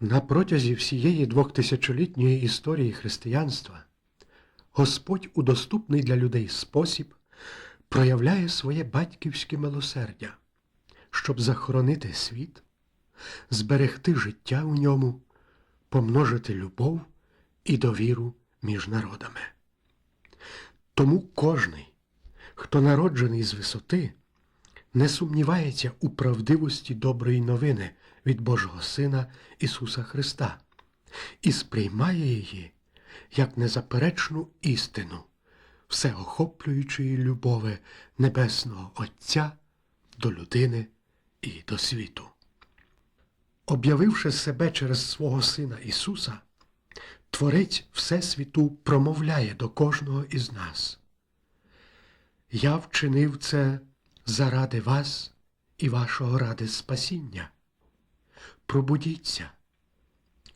На протязі всієї двохтисячолітньої історії християнства Господь у доступний для людей спосіб проявляє своє батьківське милосердя, щоб захоронити світ, зберегти життя у ньому, помножити любов і довіру між народами. Тому кожний, хто народжений з висоти, не сумнівається у правдивості доброї новини від Божого Сина Ісуса Христа і сприймає її як незаперечну істину всеохоплюючої любови Небесного Отця до людини і до світу. Об'явивши себе через свого Сина Ісуса, Творець Всесвіту промовляє до кожного із нас. Я вчинив це заради вас і вашого ради спасіння. Пробудіться,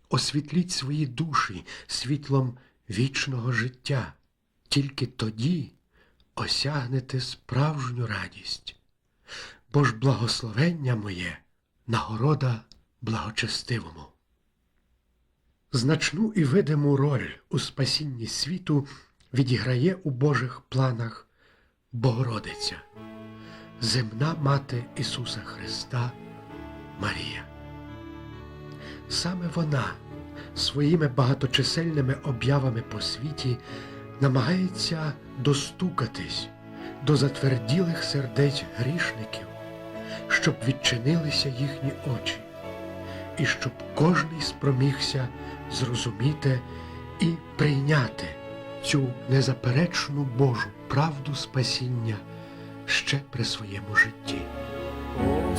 освітліть свої душі світлом вічного життя, тільки тоді осягнете справжню радість, бо ж благословення моє нагорода благочестивому. Значну і видиму роль у спасінні світу відіграє у Божих планах Богородиця, земна мати Ісуса Христа Марія. Саме вона своїми багаточисельними об'явами по світі намагається достукатись до затверділих сердець грішників, щоб відчинилися їхні очі, і щоб кожний спромігся зрозуміти і прийняти цю незаперечну Божу правду спасіння ще при своєму житті. О,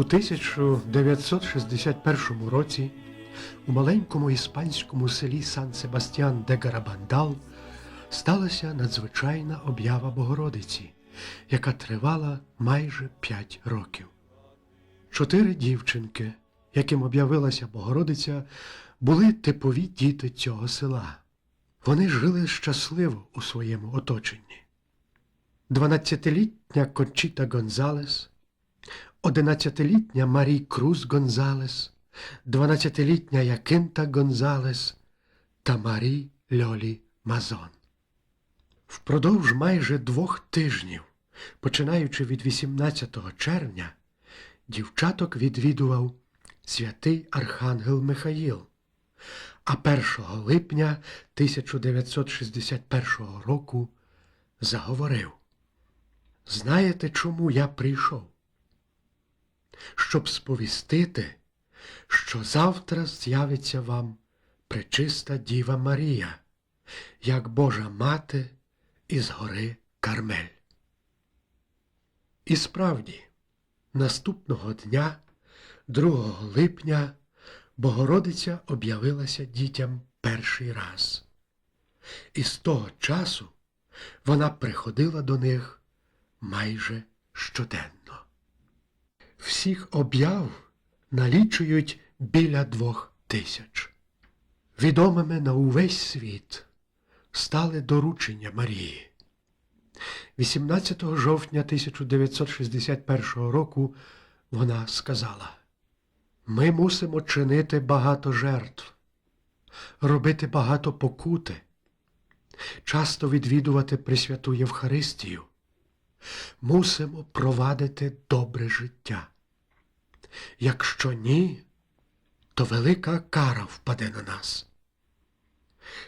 У 1961 році у маленькому іспанському селі Сан Себастьян де Гарабандал сталася надзвичайна об'ява Богородиці, яка тривала майже п'ять років. Чотири дівчинки, яким об'явилася Богородиця, були типові діти цього села. Вони жили щасливо у своєму оточенні. Дванадцятилітня Кончіта Гонзалес, одинадцятилітня Марі Круз Гонзалес, дванадцятилітня Якинта Гонзалес та Марі Льолі Мазон. Впродовж майже двох тижнів, починаючи від 18 червня, дівчаток відвідував святий Архангел Михаїл, а 1 липня 1961 року заговорив. Знаєте, чому я прийшов? Щоб сповістити, що завтра з'явиться вам пречиста Діва Марія, як Божа мати із гори Кармель. І справді, наступного дня, 2 липня, Богородиця об'явилася дітям перший раз. І з того часу вона приходила до них майже щоденно. Всіх об'яв налічують біля двох тисяч. Відомими на увесь світ стали доручення Марії. 18 жовтня 1961 року вона сказала: Ми мусимо чинити багато жертв, робити багато покути, часто відвідувати Пресвяту Євхаристію. Мусимо провадити добре життя. Якщо ні, то велика кара впаде на нас.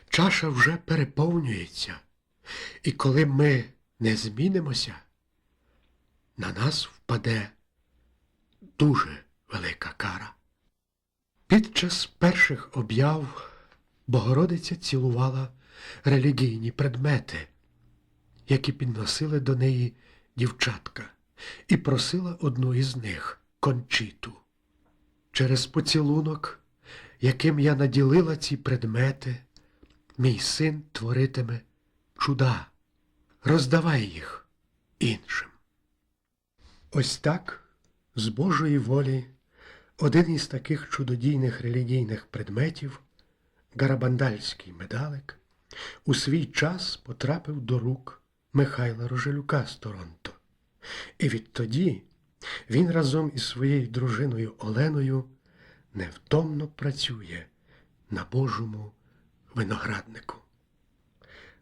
Чаша вже переповнюється, і коли ми не змінимося, на нас впаде дуже велика кара. Під час перших об'яв Богородиця цілувала релігійні предмети, які підносили до неї дівчатка, і просила одну із них кончиту. Через поцілунок, яким я наділила ці предмети, мій син творитиме чуда, роздавай їх іншим. Ось так, з Божої волі, один із таких чудодійних релігійних предметів, гарабандальський медалик, у свій час потрапив до рук Михайла Рожелюка з Торонто. І відтоді він разом із своєю дружиною Оленою невтомно працює на Божому винограднику.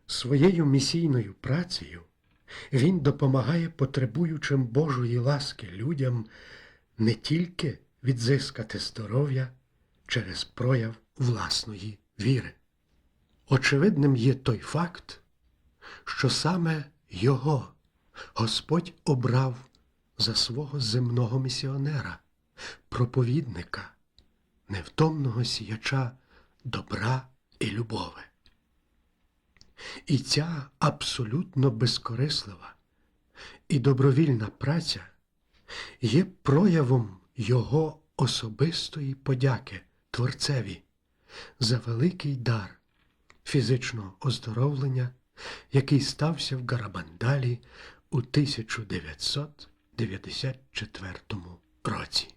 Своєю місійною працею він допомагає потребуючим Божої ласки людям не тільки відзискати здоров'я через прояв власної віри. Очевидним є той факт, що саме його Господь обрав за свого земного місіонера, проповідника, невтомного сіяча добра і любови. І ця абсолютно безкорислива і добровільна праця є проявом його особистої подяки Творцеві за великий дар фізичного оздоровлення, який стався в Гарабандалі у 1994 році.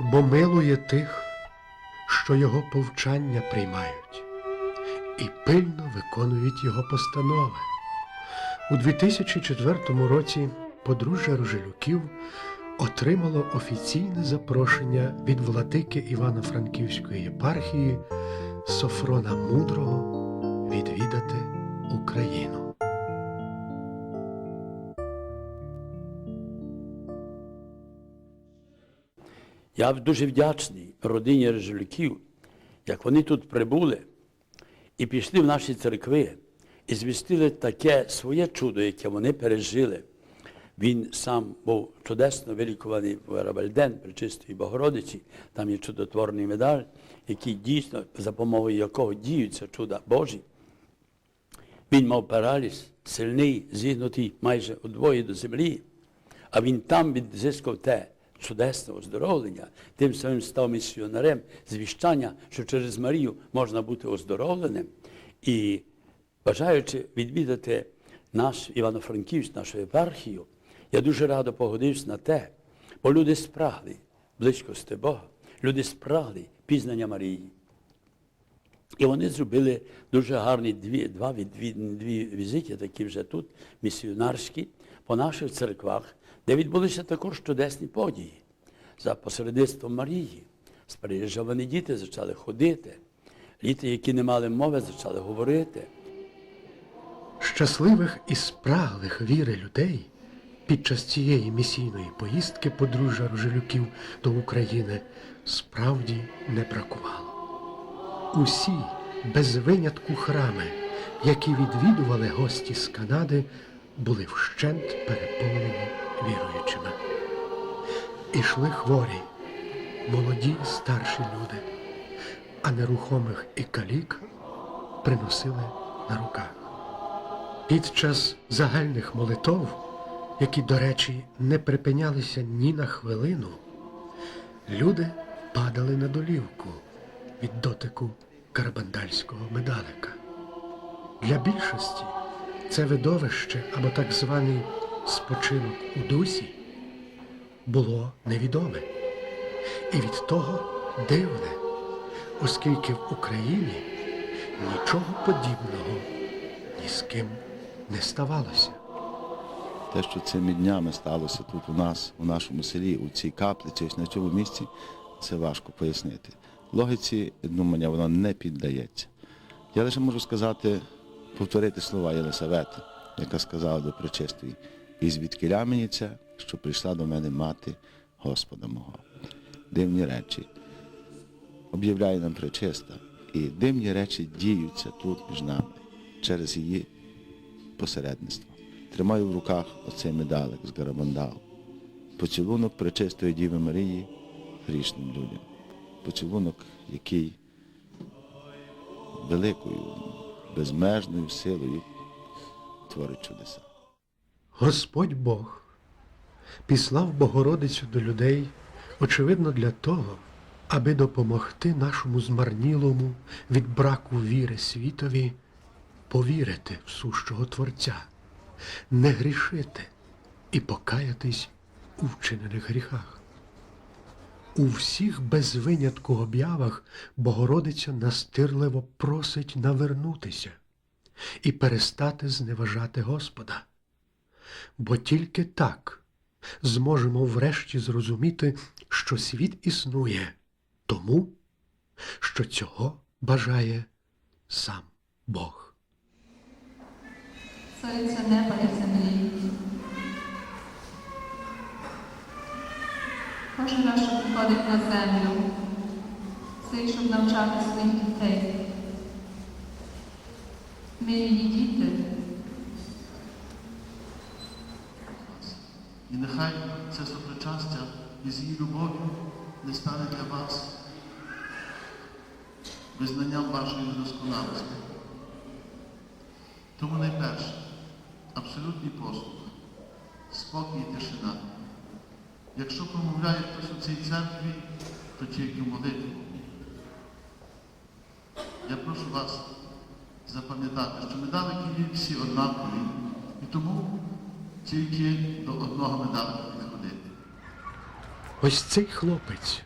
Бо милує тих, що його повчання приймають, і пильно виконують його постанови. У 2004 році подружжя Рожелюків отримало офіційне запрошення від владики Івано-Франківської єпархії Софрона Мудрого відвідати Україну. Я дуже вдячний родині Режелюків, як вони тут прибули і пішли в наші церкви і звістили таке своє чудо, яке вони пережили. Він сам був чудесно вилікуваний в Рабальден при чистої Богородиці. Там є чудотворний медаль, який дійсно, за допомогою якого діються чуда Божі. Він мав параліз, сильний, зігнутий майже удвоє до землі, а він там відзискав те чудесне оздоровлення, тим самим став місіонерем, звіщання, що через Марію можна бути оздоровленим. І бажаючи відвідати наш Івано-Франківськ, нашу єпархію, я дуже радо погодився на те, бо люди спрагли близькості Бога, люди спрагли пізнання Марії. І вони зробили дуже гарні дві, два, дві, дві візити, такі вже тут, місіонарські, по наших церквах, де відбулися також чудесні події. За посередництвом Марії. Сприїжджавані діти почали ходити. Діти, які не мали мови, почали говорити. Щасливих і спраглих віри людей під час цієї місійної поїздки подружжя Рожелюків до України справді не бракувало. Усі без винятку храми, які відвідували гості з Канади, були вщент переповнені віруючими. Ішли хворі, молоді старші люди, а нерухомих і калік приносили на руках. Під час загальних молитов, які, до речі, не припинялися ні на хвилину, люди падали на долівку від дотику карабандальського медалика. Для більшості це видовище або так званий спочинок у дусі було невідоме і від того дивне, оскільки в Україні нічого подібного ні з ким не ставалося. Те, що цими днями сталося тут у нас, у нашому селі, у цій каплиці, ось на цьому місці, це важко пояснити. Логіці, думання, воно не піддається. Я лише можу сказати, повторити слова Єлисавети, яка сказала до пречистої, і звідкиля мені це, що прийшла до мене мати Господа мого. Дивні речі об'являє нам пречиста, і дивні речі діються тут між нами через її посередництво. Тримаю в руках оцей медалик з Гарабандал. Поцілунок Пречистої Діви Марії грішним людям. Поцілунок, який великою, безмежною силою творить чудеса. Господь Бог післав Богородицю до людей, очевидно, для того, аби допомогти нашому змарнілому від браку віри світові повірити в сущого Творця, не грішити і покаятись у вчинених гріхах. У всіх без винятку об'явах Богородиця настирливо просить навернутися і перестати зневажати Господа. Бо тільки так зможемо врешті зрозуміти, що світ існує тому, що цього бажає сам Бог. Цариця неба і землі. Кожен раз, що приходить на землю, цей, щоб навчати своїх дітей. Ми її діти, І нехай це сопричастя із її любов'ю не стане для вас визнанням вашої недосконалості. Тому найперше, абсолютний послух, спокій і тишина. Якщо промовляє хтось у цій церкві, то тільки молитву. Я прошу вас запам'ятати, що медалики є всі однакові, і тому тільки до одного медалика підходити. Ось цей хлопець,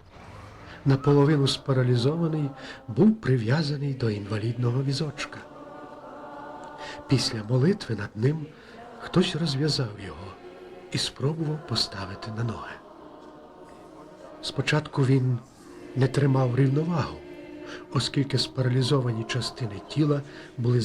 наполовину спаралізований, був прив'язаний до інвалідного візочка. Після молитви над ним хтось розв'язав його і спробував поставити на ноги. Спочатку він не тримав рівновагу, оскільки спаралізовані частини тіла були